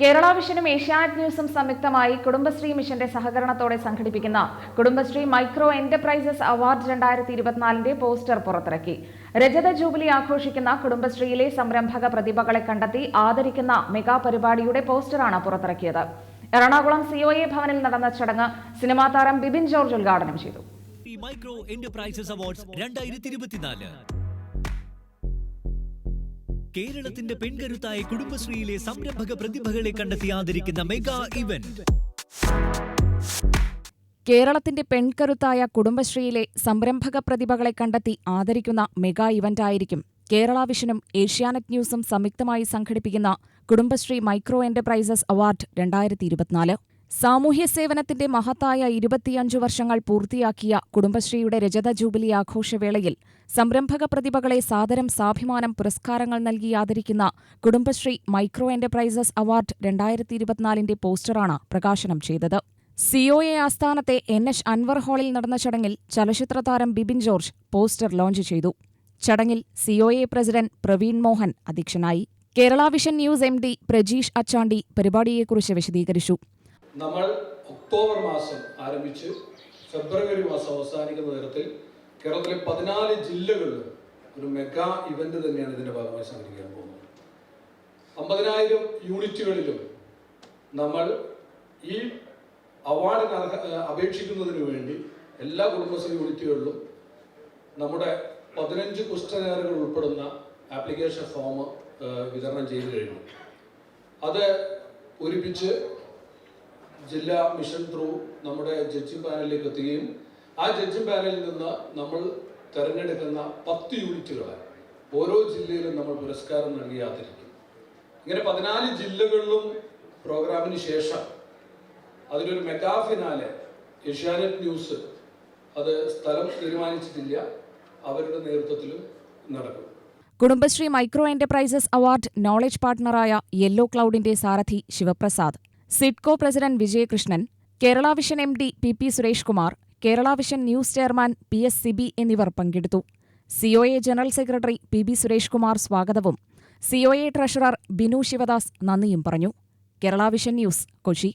കേരള വിഷനും ഏഷ്യാനെറ്റ് ന്യൂസും സംയുക്തമായി കുടുംബശ്രീ മിഷന്റെ സഹകരണത്തോടെ സംഘടിപ്പിക്കുന്ന കുടുംബശ്രീ മൈക്രോ എന്റർപ്രൈസസ് അവാർഡ് രണ്ടായിരത്തി ഇരുപത്തിനാലിന്റെ പോസ്റ്റർ പുറത്തിറക്കി. രജത ജൂബിലി ആഘോഷിക്കുന്ന കുടുംബശ്രീയിലെ സംരംഭക പ്രതിഭകളെ കണ്ടെത്തി ആദരിക്കുന്ന മെഗാ പരിപാടിയുടെ പോസ്റ്ററാണ് പുറത്തിറക്കിയത്. എറണാകുളം സിഒഎ ഭവനിൽ നടന്ന ചടങ്ങ് സിനിമാ താരം ബിബിൻ ജോർജ് ഉദ്ഘാടനം ചെയ്തു. മൈക്രോ എന്റർപ്രൈസസ് അവാർഡ്സ് രണ്ടായിരത്തി ഇരുപത്തിനാല് കേരളത്തിന്റെ പെൺകരുത്തായ കുടുംബശ്രീയിലെ സംരംഭക പ്രതിഭകളെ കണ്ടെത്തി ആദരിക്കുന്ന മെഗാ ഇവന്റ്. കേരളത്തിന്റെ പെൺകരുത്തായ കുടുംബശ്രീയിലെ സംരംഭക പ്രതിഭകളെ കണ്ടെത്തി ആദരിക്കുന്ന മെഗാ ഇവന്റ് ആയിരിക്കും. കേരള വിഷനും ഏഷ്യാനെറ്റ് ന്യൂസും സംയുക്തമായി സംഘടിപ്പിക്കുന്ന കുടുംബശ്രീ മൈക്രോ എന്റർപ്രൈസസ് അവാർഡ് രണ്ടായിരത്തി സാമൂഹ്യ സേവനത്തിന്റെ മഹത്തായ ഇരുപത്തിയഞ്ചു വർഷങ്ങൾ പൂർത്തിയാക്കിയ കുടുംബശ്രീയുടെ രജത ജൂബിലി ആഘോഷവേളയിൽ സംരംഭക പ്രതിഭകളെ സാദരം സാഭിമാനം പുരസ്കാരങ്ങൾ നൽകി ആദരിക്കുന്ന കുടുംബശ്രീ മൈക്രോ എന്റർപ്രൈസസ് അവാർഡ് രണ്ടായിരത്തി ഇരുപത്തിനാലിന്റെ പോസ്റ്ററാണ് പ്രകാശനം ചെയ്തത്. സിഒഎ ആസ്ഥാനത്തെ എൻ എച്ച് അൻവർ ഹാളിൽ നടന്ന ചടങ്ങിൽ ചലച്ചിത്ര താരം ബിബിൻ ജോർജ് പോസ്റ്റർ ലോഞ്ച് ചെയ്തു. ചടങ്ങിൽ സിഒഎ പ്രസിഡന്റ് പ്രവീൺ മോഹൻ അധ്യക്ഷനായി. Kerala vision news M Prajeesh Achandi പരിപാടിയെക്കുറിച്ച് വിശദീകരിച്ചു. നമ്മൾ ഒക്ടോബർ മാസം ആരംഭിച്ച് ഫെബ്രുവരി മാസം അവസാനിക്കുന്ന തരത്തിൽ കേരളത്തിലെ പതിനാല് ജില്ലകളിലും ഒരു മെഗാ ഇവന്റ് തന്നെയാണ് ഇതിന്റെ ഭാഗമായി സംഘടിപ്പിക്കാൻ പോകുന്നത്. അമ്പതിനായിരം യൂണിറ്റുകളിലും നമ്മൾ ഈ അവാർഡിന് അപേക്ഷിക്കുന്നതിന് വേണ്ടി എല്ലാ കുടുംബശ്രീ യൂണിറ്റുകളിലും നമ്മുടെ പതിനഞ്ച് ക്വസ്റ്റനെയറുകൾ ഉൾപ്പെടുന്ന ആപ്ലിക്കേഷൻ ഫോം വിതരണം ചെയ്തു കഴിഞ്ഞു. അത് പൂരിപ്പിച്ച് ജില്ലാ മിഷൻ ത്രൂ നമ്മുടെ ജഡ്ജിംഗ് പാനലിലേക്ക് എത്തുകയും ആ ജഡ്ജിംഗ് പാനലിൽ നിന്ന് നമ്മൾ തിരഞ്ഞെടുക്കുന്ന പത്ത് യൂണിറ്റുകളെ ഓരോ ജില്ലയിലും നമ്മൾ പുരസ്കാരം നൽകി ആദരിക്കും ഇങ്ങനെ പതിനാല് ജില്ലകളിലും പ്രോഗ്രാമിന് ശേഷം അതിനൊരു മെഗാ ഫിനാലെ ഏഷ്യാനെറ്റ് ന്യൂസ് അത് സ്ഥലം തീരുമാനിച്ചിട്ടില്ല. അവരുടെ നേതൃത്വത്തിലും നടക്കും. Kudumbashree micro enterprises award knowledge പാർട്ണറായ yellow ക്ലൗഡിന്റെ സാരഥി Sivaprasad. SIDCO president Vijayakrishnan Kerala vision M D P P Suresh Kumar Kerala vision news chairman P S Sibi എന്നിവർ പങ്കെടുത്തു. COA general secretary P B Suresh Kumar സ്വാഗതവും. COA treasurer Binu Sivadas നന്ദിയും പറഞ്ഞു. Kerala vision news Kochi.